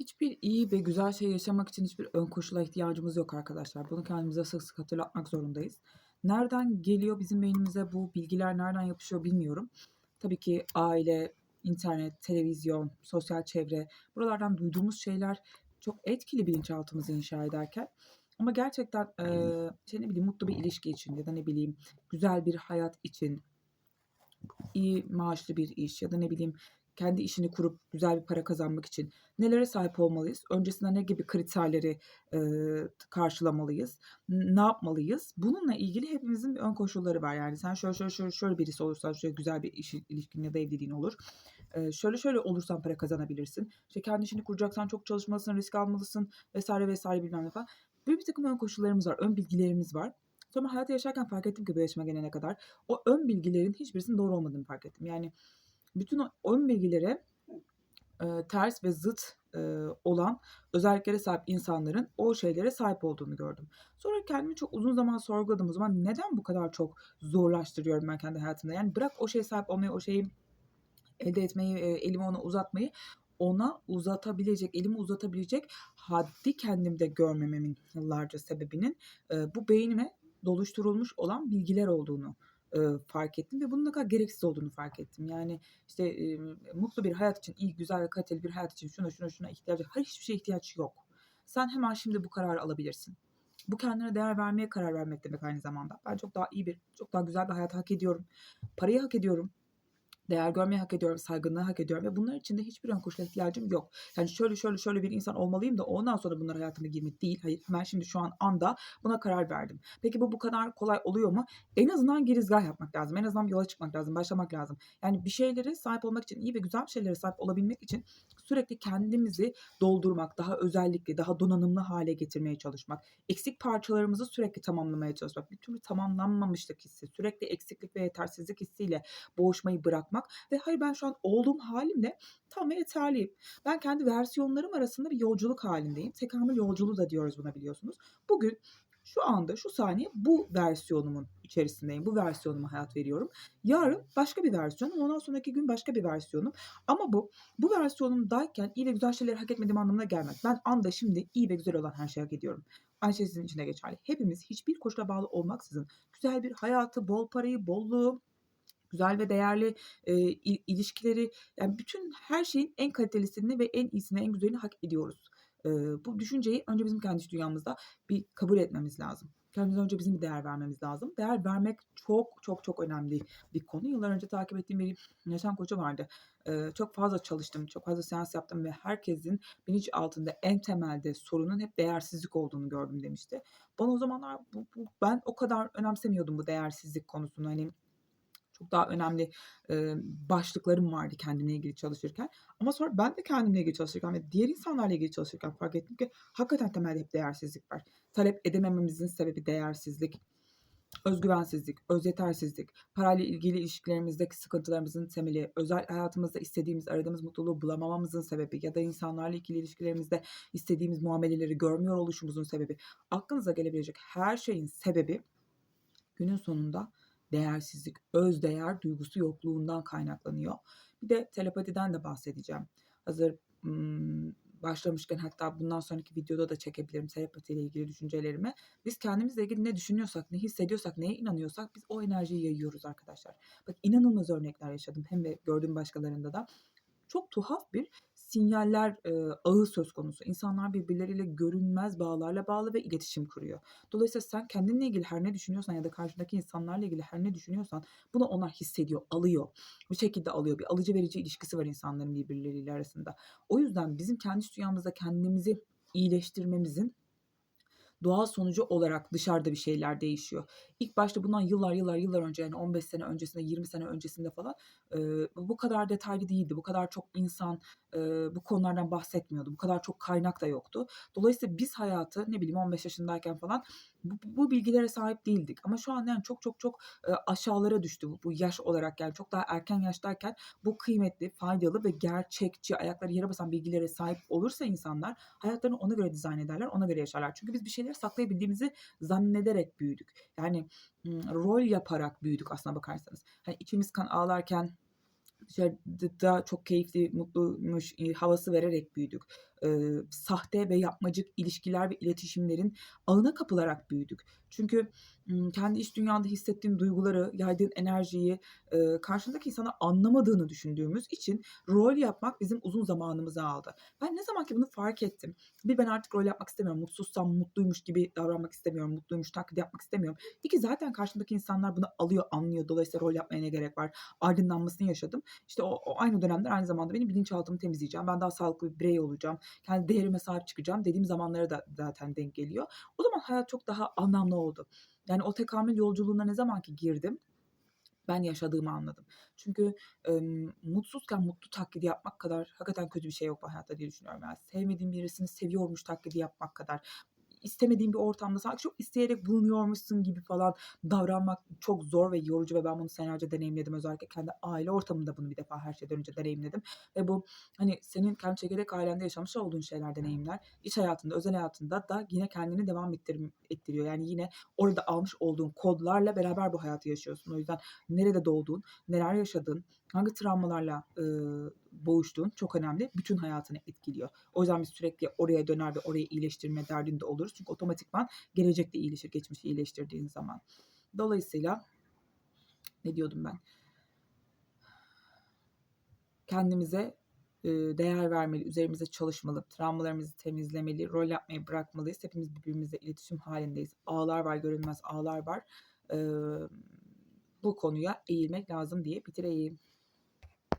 Hiçbir iyi ve güzel şey yaşamak için hiçbir ön koşula ihtiyacımız yok arkadaşlar. Bunu kendimize sık sık hatırlatmak zorundayız. Nereden geliyor bizim beynimize bu bilgiler nereden yapışıyor bilmiyorum. Tabii ki aile, internet, televizyon, sosyal çevre buralardan duyduğumuz şeyler çok etkili bilinçaltımızı inşa ederken. Ama gerçekten eee işte ne bileyim mutlu bir ilişki için ya da ne bileyim güzel bir hayat için iyi maaşlı bir iş ya da ne bileyim kendi işini kurup güzel bir para kazanmak için nelere sahip olmalıyız? Öncesinde ne gibi kriterleri eee, karşılamalıyız? Ne yapmalıyız? Bununla ilgili hepimizin bir ön koşulları var. Yani sen şöyle şöyle şöyle, şöyle birisi olursan şöyle güzel bir iş, ilişkin ya da evliliğin olur. Eee, şöyle şöyle olursan para kazanabilirsin. İşte kendi işini kuracaksan çok çalışmalısın, risk almalısın vesaire vesaire bilmem ne falan. Böyle bir takım ön koşullarımız var, ön bilgilerimiz var. Sonra hayatı yaşarken fark ettim ki bu yaşıma gelene kadar o ön bilgilerin hiçbirisinin doğru olmadığını fark ettim. Yani bütün ön bilgilere e, ters ve zıt e, olan özelliklere sahip insanların o şeylere sahip olduğunu gördüm. Sonra kendimi çok uzun zaman sorguladım. O zaman neden bu kadar çok zorlaştırıyorum ben kendi hayatımda? Yani bırak o şeye sahip olmayı, o şeyi elde etmeyi, e, elimi ona uzatmayı ona uzatabilecek, elimi uzatabilecek haddi kendimde görmememin yıllarca sebebinin e, bu beynime doluşturulmuş olan bilgiler olduğunu e, fark ettim ve bunun ne kadar gereksiz olduğunu fark ettim. Yani işte e, mutlu bir hayat için, iyi, güzel ve kaliteli bir hayat için şuna şuna şuna ihtiyacı, hayır hiçbir şeye ihtiyaç yok. Sen hemen şimdi bu kararı alabilirsin. Bu kendine değer vermeye karar vermek demek aynı zamanda. Ben çok daha iyi bir, çok daha güzel bir hayat hak ediyorum. Parayı hak ediyorum değer görmeyi hak ediyorum, saygınlığı hak ediyorum ve bunlar için de hiçbir ön koşula ihtiyacım yok. Yani şöyle şöyle şöyle bir insan olmalıyım da ondan sonra bunlar hayatıma girmek değil. Hayır hemen şimdi şu an anda buna karar verdim. Peki bu bu kadar kolay oluyor mu? En azından girizgah yapmak lazım. En azından yola çıkmak lazım, başlamak lazım. Yani bir şeylere sahip olmak için, iyi ve güzel şeylere sahip olabilmek için sürekli kendimizi doldurmak, daha özellikli, daha donanımlı hale getirmeye çalışmak, eksik parçalarımızı sürekli tamamlamaya çalışmak, bir türlü tamamlanmamışlık hissi, sürekli eksiklik ve yetersizlik hissiyle boğuşmayı bırakmak ve hayır ben şu an olduğum halimle tam ve yeterliyim. Ben kendi versiyonlarım arasında bir yolculuk halindeyim. Tekamül yolculuğu da diyoruz buna biliyorsunuz. Bugün şu anda şu saniye bu versiyonumun içerisindeyim. Bu versiyonuma hayat veriyorum. Yarın başka bir versiyonum. Ondan sonraki gün başka bir versiyonum. Ama bu bu versiyonumdayken iyi ve güzel şeyleri hak etmediğim anlamına gelmez. Ben anda şimdi iyi ve güzel olan her şeyi hak ediyorum. Aynı şey sizin için de geçerli. Hepimiz hiçbir koşula bağlı olmaksızın güzel bir hayatı, bol parayı, bolluğu, güzel ve değerli e, il- ilişkileri yani bütün her şeyin en kalitelisini ve en iyisini en güzelini hak ediyoruz. E, bu düşünceyi önce bizim kendi dünyamızda bir kabul etmemiz lazım. Kendimize önce bizim bir değer vermemiz lazım. Değer vermek çok çok çok önemli bir konu. Yıllar önce takip ettiğim bir yaşam koçu vardı. E, çok fazla çalıştım, çok fazla seans yaptım ve herkesin bilinç altında en temelde sorunun hep değersizlik olduğunu gördüm demişti. Bana o zamanlar bu, bu- ben o kadar önemsemiyordum bu değersizlik konusunu. Hani çok daha önemli e, başlıklarım vardı kendimle ilgili çalışırken. Ama sonra ben de kendimle ilgili çalışırken ve diğer insanlarla ilgili çalışırken fark ettim ki hakikaten temelde hep değersizlik var. Talep edemememizin sebebi değersizlik, özgüvensizlik, özyetersizlik, parayla ilgili ilişkilerimizdeki sıkıntılarımızın temeli, özel hayatımızda istediğimiz, aradığımız mutluluğu bulamamamızın sebebi ya da insanlarla ilgili ilişkilerimizde istediğimiz muameleleri görmüyor oluşumuzun sebebi. Aklınıza gelebilecek her şeyin sebebi günün sonunda değersizlik, özdeğer duygusu yokluğundan kaynaklanıyor. Bir de telepatiden de bahsedeceğim. Hazır başlamışken hatta bundan sonraki videoda da çekebilirim telepatiyle ilgili düşüncelerimi. Biz kendimizle ilgili ne düşünüyorsak, ne hissediyorsak, neye inanıyorsak biz o enerjiyi yayıyoruz arkadaşlar. Bak inanılmaz örnekler yaşadım hem de gördüğüm başkalarında da. Çok tuhaf bir sinyaller e, ağı söz konusu. İnsanlar birbirleriyle görünmez bağlarla bağlı ve iletişim kuruyor. Dolayısıyla sen kendinle ilgili her ne düşünüyorsan ya da karşındaki insanlarla ilgili her ne düşünüyorsan bunu onlar hissediyor, alıyor. Bu şekilde alıyor. Bir alıcı verici ilişkisi var insanların birbirleriyle arasında. O yüzden bizim kendi dünyamızda kendimizi iyileştirmemizin doğal sonucu olarak dışarıda bir şeyler değişiyor. İlk başta bundan yıllar yıllar yıllar önce yani 15 sene öncesinde 20 sene öncesinde falan e, bu kadar detaylı değildi. Bu kadar çok insan e, bu konulardan bahsetmiyordu. Bu kadar çok kaynak da yoktu. Dolayısıyla biz hayatı ne bileyim 15 yaşındayken falan bu, bilgilere sahip değildik. Ama şu an yani çok çok çok e, aşağılara düştü bu, yaş olarak yani çok daha erken yaştayken bu kıymetli, faydalı ve gerçekçi ayakları yere basan bilgilere sahip olursa insanlar hayatlarını ona göre dizayn ederler, ona göre yaşarlar. Çünkü biz bir şeyleri saklayabildiğimizi zannederek büyüdük. Yani rol yaparak büyüdük aslına bakarsanız. Hani içimiz kan ağlarken dışarıda çok keyifli, mutluymuş, eee, havası vererek büyüdük. Eee, sahte ve yapmacık ilişkiler ve iletişimlerin ağına kapılarak büyüdük. Çünkü, kendi iç dünyanda hissettiğin duyguları, yaydığın enerjiyi, eee, karşındaki insanın anlamadığını düşündüğümüz için rol yapmak bizim uzun zamanımızı aldı. Ben ne zaman ki bunu fark ettim, bir ben artık rol yapmak istemiyorum, mutsuzsam mutluymuş gibi davranmak istemiyorum, mutluymuş taklidi yapmak istemiyorum. 2 zaten karşımdaki insanlar bunu alıyor, anlıyor. Dolayısıyla rol yapmaya ne gerek var? Aydınlanmasını yaşadım. İşte o o aynı dönemler aynı zamanda benim bilinçaltımı temizleyeceğim, ben daha sağlıklı bir birey olacağım, kendi değerime sahip çıkacağım dediğim zamanlara da zaten denk geliyor. O zaman hayat çok daha anlamlı oldu. Yani o tekamül yolculuğuna ne zaman ki girdim, ben yaşadığımı anladım. Çünkü, emm, mutsuzken mutlu taklidi yapmak kadar hakikaten kötü bir şey yok bu hayatta diye düşünüyorum. Yani sevmediğin birisini seviyormuş taklidi yapmak kadar, istemediğin bir ortamda sanki çok isteyerek bulunuyormuşsun gibi falan davranmak çok zor ve yorucu ve ben bunu senelerce deneyimledim. Özellikle kendi aile ortamında bunu bir defa her şeyden önce deneyimledim ve bu, hani, senin kendi çekirdek ailende yaşamış olduğun şeyler, deneyimler, iş hayatında, özel hayatında da yine kendini devam ettirim ettiriyor. Yani yine orada almış olduğun kodlarla beraber bu hayatı yaşıyorsun. O yüzden nerede doğdun, neler yaşadın, hangi travmalarla, ııı, boğuştuğun çok önemli. Bütün hayatını etkiliyor. O yüzden biz sürekli oraya döner ve orayı iyileştirme derdinde oluruz. Çünkü otomatikman gelecek de iyileşir geçmişi iyileştirdiğin zaman. Dolayısıyla ne diyordum ben? Kendimize, eee, değer vermeli, üzerimize çalışmalı, travmalarımızı temizlemeli, rol yapmayı bırakmalıyız. Hepimiz birbirimizle iletişim hâlindeyiz. Ağlar var, görünmez ağlar var. Bu konuya eğilmek lazım diye bitireyim.